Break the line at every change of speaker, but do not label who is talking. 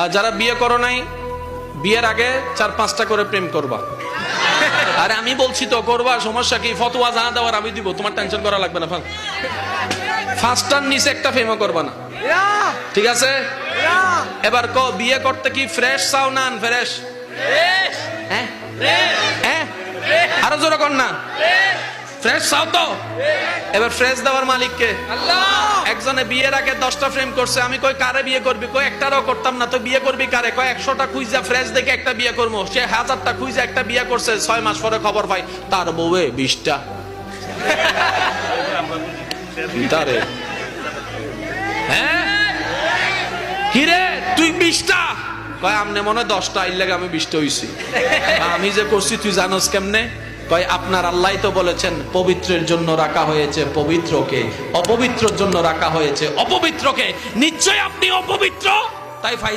আর যারা বিয়ে করো নাই বিয়ের আগে চার পাঁচটা করে প্রেম করবা। আরে আমি বলছি তো করবা সমস্যা কি? ফতোয়া জানা দেওয়ার আমি দিব তোমার টেনশন করা লাগবে না ফার্স্টার নিচে একটা ফেমও করবা না। ঠিক আছে? এবার ক বিয়ে করতে কি ফ্রেশ চাও না ফ্রেশ হ্যাঁ? হ্যাঁ? আরও জোরে কর না। ফ্রেশ চাও তো? এবার ফ্রেশ দেওয়ার মালিককে। একজনে বিয়ের আগে দশটা ফ্রেম করছে, আমি কই, কারে বিয়ে করবি? কই, একটারও করতাম না, তো বিয়ে করবি কারে? কয়, একশোটা খুঁজা ফ্রেশ দেখে একটা বিয়ে করব। সে হাজারটা খুঁজা একটা বিয়ে করছে, ছয় মাস পরে খবর পাই, তার বউয়ে বিশটা। তারে। হ্যাঁ? কিরে, তুই বিশটা? কয়, আমনে মনে দশটা আইল লাগে আমি বিশটা হইছি। আমি যে করছি, তুই জানোস কেমনে? কয়, আপনার আল্লাহ তো বলেছেন, পবিত্রের জন্য রাখা হয়েছে পবিত্রকে, অপবিত্রর জন্য রাখা হয়েছে অপবিত্রকে। নিশ্চয় আপনি অপবিত্র? তাই ফাইস